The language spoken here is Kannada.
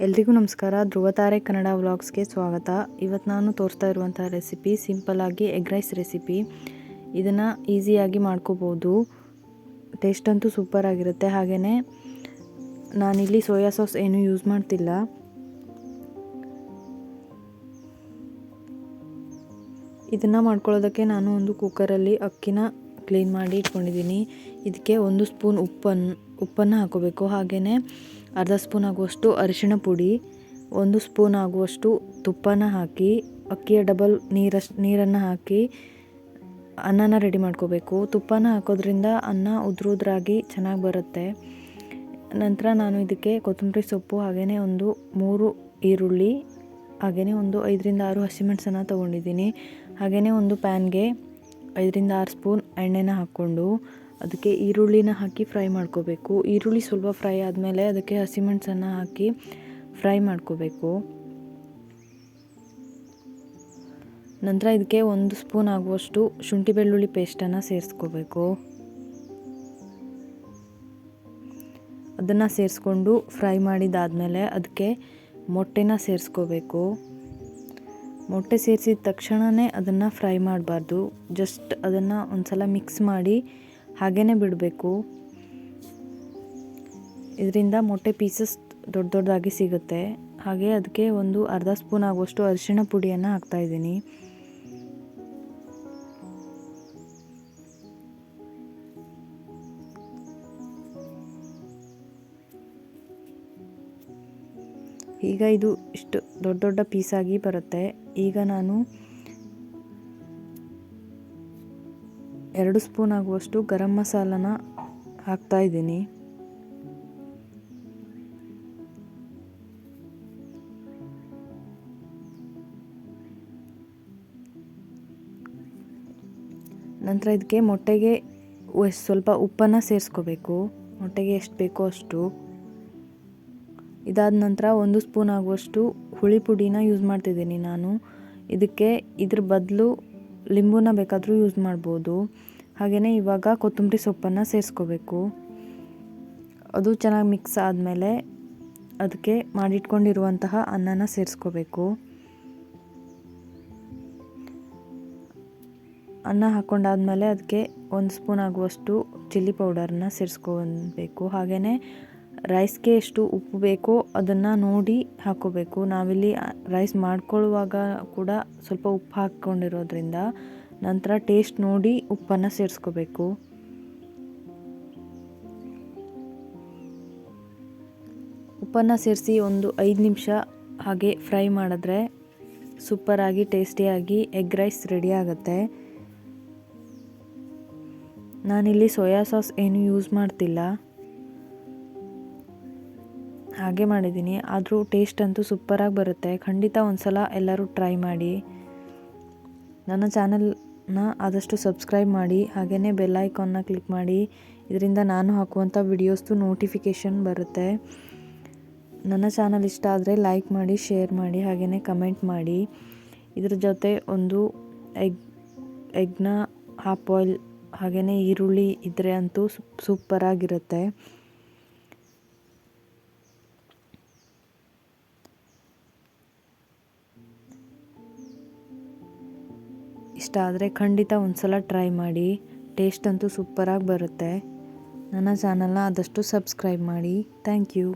ಎಲ್ರಿಗೂ ನಮಸ್ಕಾರ. ಧ್ರುವತಾರೆ ಕನ್ನಡ ವ್ಲಾಗ್ಸ್ಗೆ ಸ್ವಾಗತ. ಇವತ್ತು ನಾನು ತೋರಿಸ್ತಾ ಇರುವಂಥ ರೆಸಿಪಿ ಸಿಂಪಲ್ಲಾಗಿ ಎಗ್ ರೈಸ್ ರೆಸಿಪಿ. ಇದನ್ನು ಈಸಿಯಾಗಿ ಮಾಡ್ಕೋಬೋದು. ಟೇಸ್ಟ್ ಅಂತೂ ಸೂಪರ್ ಆಗಿರುತ್ತೆ. ಹಾಗೆಯೇ ನಾನಿಲ್ಲಿ ಸೋಯಾ ಸಾಸ್ ಏನೂ ಯೂಸ್ ಮಾಡ್ತಿಲ್ಲ. ಇದನ್ನು ಮಾಡ್ಕೊಳ್ಳೋದಕ್ಕೆ ನಾನು ಒಂದು ಕುಕ್ಕರಲ್ಲಿ ಅಕ್ಕಿನ ಕ್ಲೀನ್ ಮಾಡಿ ಇಟ್ಕೊಂಡಿದ್ದೀನಿ. ಇದಕ್ಕೆ ಒಂದು ಸ್ಪೂನ್ ಉಪ್ಪನ್ನು ಉಪ್ಪನ್ನು ಹಾಕೋಬೇಕು. ಹಾಗೆಯೇ ಅರ್ಧ ಸ್ಪೂನ್ ಆಗುವಷ್ಟು ಅರಿಶಿಣ ಪುಡಿ, ಒಂದು ಸ್ಪೂನ್ ಆಗುವಷ್ಟು ತುಪ್ಪನ ಹಾಕಿ, ಅಕ್ಕಿಯ ಡಬಲ್ ನೀರಷ್ಟು ನೀರನ್ನು ಹಾಕಿ ಅನ್ನನ ರೆಡಿ ಮಾಡ್ಕೋಬೇಕು. ತುಪ್ಪನ ಹಾಕೋದ್ರಿಂದ ಅನ್ನ ಉದ್ರುದ್ರಾಗಿ ಚೆನ್ನಾಗಿ ಬರುತ್ತೆ. ನಂತರ ನಾನು ಇದಕ್ಕೆ ಕೊತ್ತಂಬರಿ ಸೊಪ್ಪು ಹಾಗೆಯೇ ಒಂದು ಮೂರು ಈರುಳ್ಳಿ ಹಾಗೆಯೇ ಒಂದು ಐದರಿಂದ ಆರು ಹಸಿಮೆಣಸನ್ನು ತೊಗೊಂಡಿದ್ದೀನಿ. ಹಾಗೆಯೇ ಒಂದು ಪ್ಯಾನ್ಗೆ ಐದರಿಂದ ಆರು ಸ್ಪೂನ್ ಎಣ್ಣೆನ ಹಾಕ್ಕೊಂಡು ಅದಕ್ಕೆ ಈರುಳ್ಳಿನ ಹಾಕಿ ಫ್ರೈ ಮಾಡ್ಕೋಬೇಕು. ಈರುಳ್ಳಿ ಸ್ವಲ್ಪ ಫ್ರೈ ಆದಮೇಲೆ ಅದಕ್ಕೆ ಹಸಿಮೆಣಸನ್ನು ಹಾಕಿ ಫ್ರೈ ಮಾಡ್ಕೋಬೇಕು. ನಂತರ ಇದಕ್ಕೆ ಒಂದು ಸ್ಪೂನ್ ಆಗುವಷ್ಟು ಶುಂಠಿ ಬೆಳ್ಳುಳ್ಳಿ ಪೇಸ್ಟನ್ನು ಸೇರಿಸ್ಕೋಬೇಕು. ಅದನ್ನು ಸೇರಿಸ್ಕೊಂಡು ಫ್ರೈ ಮಾಡಿದಾದಮೇಲೆ ಅದಕ್ಕೆ ಮೊಟ್ಟೆನ ಸೇರಿಸ್ಕೋಬೇಕು. ಮೊಟ್ಟೆ ಸೇರಿಸಿದ ತಕ್ಷಣವೇ ಅದನ್ನು ಫ್ರೈ ಮಾಡಬಾರ್ದು. ಜಸ್ಟ್ ಅದನ್ನು ಒಂದು ಸಲ ಮಿಕ್ಸ್ ಮಾಡಿ ಹಾಗೇ ಬಿಡಬೇಕು. ಇದರಿಂದ ಮೊಟ್ಟೆ ಪೀಸಸ್ ದೊಡ್ಡ ದೊಡ್ಡದಾಗಿ ಸಿಗುತ್ತೆ. ಹಾಗೆ ಅದಕ್ಕೆ ಒಂದು ಅರ್ಧ ಸ್ಪೂನ್ ಆಗುವಷ್ಟು ಅರಿಶಿಣ ಪುಡಿಯನ್ನು ಹಾಕ್ತಾಯಿದ್ದೀನಿ ಈಗ ಇದು ಇಷ್ಟು ದೊಡ್ಡ ದೊಡ್ಡ ಪೀಸಾಗಿ ಬರುತ್ತೆ. ಈಗ ನಾನು ಎರಡು ಸ್ಪೂನ್ ಆಗುವಷ್ಟು ಗರಂ ಮಸಾಲನ ಹಾಕ್ತಾ ಇದ್ದೀನಿ. ನಂತರ ಇದಕ್ಕೆ ಮೊಟ್ಟೆಗೆ ಸ್ವಲ್ಪ ಉಪ್ಪನ್ನು ಸೇರಿಸ್ಕೋಬೇಕು. ಮೊಟ್ಟೆಗೆ ಎಷ್ಟು ಬೇಕೋ ಅಷ್ಟು. ಇದಾದ ನಂತರ ಒಂದು ಸ್ಪೂನ್ ಆಗುವಷ್ಟು ಹುಳಿ ಪುಡಿನ ಯೂಸ್ ಮಾಡ್ತಿದ್ದೀನಿ ನಾನು. ಇದಕ್ಕೆ ಇದ್ರ ಬದಲು ಲಿಂಬುನ ಬೇಕಾದರೂ ಯೂಸ್ ಮಾಡ್ಬೋದು. ಹಾಗೆಯೇ ಇವಾಗ ಕೊತ್ತಂಬರಿ ಸೊಪ್ಪನ್ನು ಸೇರಿಸ್ಕೋಬೇಕು. ಅದು ಚೆನ್ನಾಗಿ ಮಿಕ್ಸ್ ಆದಮೇಲೆ ಅದಕ್ಕೆ ಮಾಡಿಟ್ಕೊಂಡಿರುವಂತಹ ಅನ್ನನ ಸೇರಿಸ್ಕೋಬೇಕು. ಅನ್ನ ಹಾಕ್ಕೊಂಡಾದಮೇಲೆ ಅದಕ್ಕೆ ಒಂದು ಸ್ಪೂನ್ ಆಗುವಷ್ಟು ಚಿಲ್ಲಿ ಪೌಡರನ್ನ ಸೇರಿಸ್ಕೊಬೇಕು. ಹಾಗೆಯೇ ರೈಸ್ಗೆ ಎಷ್ಟು ಉಪ್ಪು ಬೇಕೋ ಅದನ್ನು ನೋಡಿ ಹಾಕ್ಕೋಬೇಕು ನಾವಿಲ್ಲಿ ರೈಸ್ ಮಾಡ್ಕೊಳ್ಳುವಾಗ ಕೂಡ ಸ್ವಲ್ಪ ಉಪ್ಪು ಹಾಕ್ಕೊಂಡಿರೋದ್ರಿಂದ ನಂತರ ಟೇಸ್ಟ್ ನೋಡಿ ಉಪ್ಪನ್ನು ಸೇರಿಸ್ಕೋಬೇಕು. ಉಪ್ಪನ್ನು ಸೇರಿಸಿ ಒಂದು ಐದು ನಿಮಿಷ ಹಾಗೆ ಫ್ರೈ ಮಾಡಿದ್ರೆ ಸೂಪರಾಗಿ ಟೇಸ್ಟಿಯಾಗಿ ಎಗ್ ರೈಸ್ ರೆಡಿ ಆಗುತ್ತೆ. ನಾನಿಲ್ಲಿ ಸೋಯಾ ಸಾಸ್ ಏನು ಯೂಸ್ ಮಾಡ್ತಿಲ್ಲ. ಹಾಗೆ ಮಾಡಿದ್ದೀನಿ. ಆದರೂ ಟೇಸ್ಟ್ ಅಂತೂ ಸೂಪರಾಗಿ ಬರುತ್ತೆ. ಖಂಡಿತ ಒಂದು ಸಲ ಎಲ್ಲರೂ ಟ್ರೈ ಮಾಡಿ. ನನ್ನ ಚಾನಲ್ನ ಆದಷ್ಟು ಸಬ್ಸ್ಕ್ರೈಬ್ ಮಾಡಿ ಹಾಗೆಯೇ ಬೆಲ್ ಐಕಾನ್ನ ಕ್ಲಿಕ್ ಮಾಡಿ. ಇದರಿಂದ ನಾನು ಹಾಕುವಂಥ ವಿಡಿಯೋಸ್ದು ನೋಟಿಫಿಕೇಷನ್ ಬರುತ್ತೆ. ನನ್ನ ಚಾನಲ್ ಇಷ್ಟ ಆದರೆ ಲೈಕ್ ಮಾಡಿ, ಶೇರ್ ಮಾಡಿ ಹಾಗೆಯೇ ಕಮೆಂಟ್ ಮಾಡಿ. ಇದ್ರ ಜೊತೆ ಒಂದು ಎಗ್, ಎಗ್ನ ಹಾಫ್ ಬಾಯ್ಲ್ ಹಾಗೆಯೇ ಈರುಳ್ಳಿ ಇದ್ದರೆ ಅಂತೂ ಸೂಪರಾಗಿರುತ್ತೆ. ಇಷ್ಟ ಆದರೆ ಖಂಡಿತ ಒಂದು ಸಲ ಟ್ರೈ ಮಾಡಿ. ಟೇಸ್ಟ್ ಅಂತೂ ಸೂಪರಾಗಿ ಬರುತ್ತೆ. ನನ್ನ ಚಾನಲ್ನ ಆದಷ್ಟು ಸಬ್ಸ್ಕ್ರೈಬ್ ಮಾಡಿ. Thank you